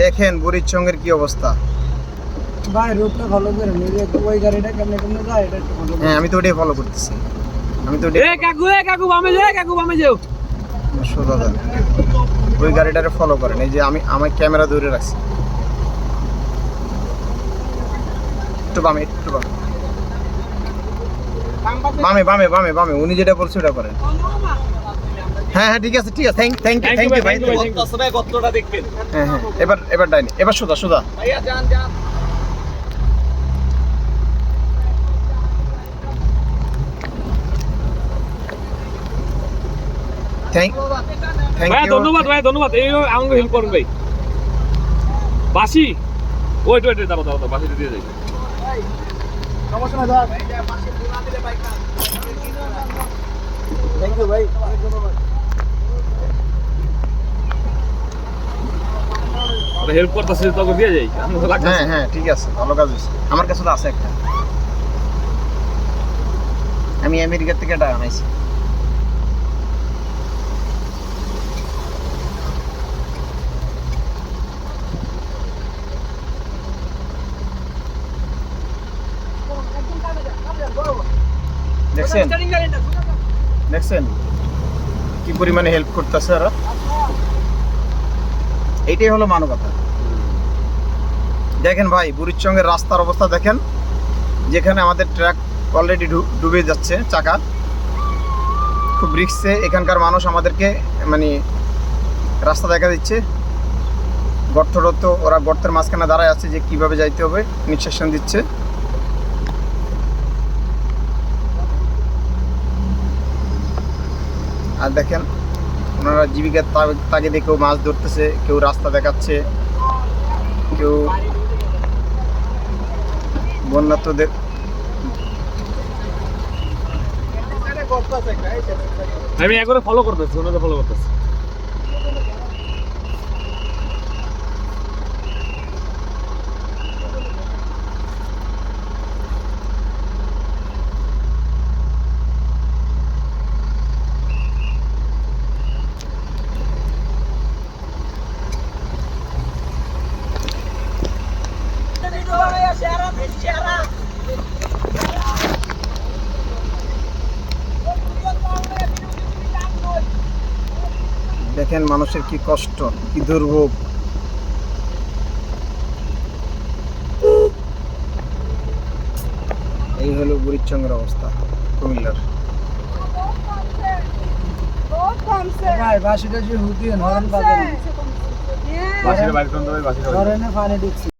দেখেন বুড়িচঙ্গের কি অবস্থা। ভাই রোডটা ফলো করে নিজে ওই গাড়িটা কেমনে কেমনে যায় এটা একটু ফলো হ্যাঁ আমি তো ওটাই ফলো করতেছি। আমি তো এ কাকু এ কাকু বামে যাও কাকু বামে যাও। সোজা যান ওই গাড়িটারে ফলো করেন এই যে আমি আমার ক্যামেরা দূরে রাখছি। একটু বামে একটু বামে। বামে বামে বামে বামে উনি যেটা বলছে ওটা করেন। হ্যাঁ হ্যাঁ ঠিক আছে ঠিক আছে। Thank thank you thank you ভাই, ভাই thank you ভাই, হ্যাঁ হ্যাঁ এবার এবার ডাইনি। এবার সোজা সোজা। থ্যাংক থ্যাংক ভাই ইউ ধন্যবাদ ভাই ধন্যবাদ। এই আমাকে হেল্প করুন ভাই। বাসি? ওয়েট ওয়েট দাঁড়াও দাঁড়াও বাসিটা দিয়ে যাই। সমস্যা না দাদা থ্যাংক ইউ ভাই। অনেক ধন্যবাদ। হেল্প করতেছে তোকে দিয়ে যাই। আমি তো লাগতেছে। হ্যাঁ হ্যাঁ ঠিক আছে, ভালো কাজ হয়েছে। আমার কাছে তো আছে একটা। আমি আমেরিকা থেকে এটা আনাইছি দেখছেন? দেখছেন? কি পরিমাণে হেল্প করতেছে ওরা? এইটাই হলো মানবতা দেখেন ভাই বুড়িচঙ্গের রাস্তার অবস্থা দেখেন, যেখানে আমাদের ট্র্যাক অলরেডি ডুবে যাচ্ছে, চাকা। খুব রিক্সে এখানকার মানুষ আমাদেরকে মানে রাস্তা দেখা দিচ্ছে। গর্ত টর্ত ওরা গর্তের মাঝখানে দাঁড়ায় আছে যে কীভাবে যাইতে হবে নিঃশ্বাসন দিচ্ছে আর দেখেন ওনারা জীবিকার তাগিদে কেউ মাছ ধরতেছে, কেউ রাস্তা দেখাচ্ছে, কেউ বন্যাত্মদের আমি একবারে ফলো করতেছি, ওনাদের ফলো করতেছি। দেখেন মানুষের কি কষ্ট কি দুর্ভোগ। এই হলো বুড়িচঙ্গের অবস্থা কুমিল্লার। বাসিটা যে হুদিয়ে নরম পাবে বাসিটা বাইরে পানি দিচ্ছে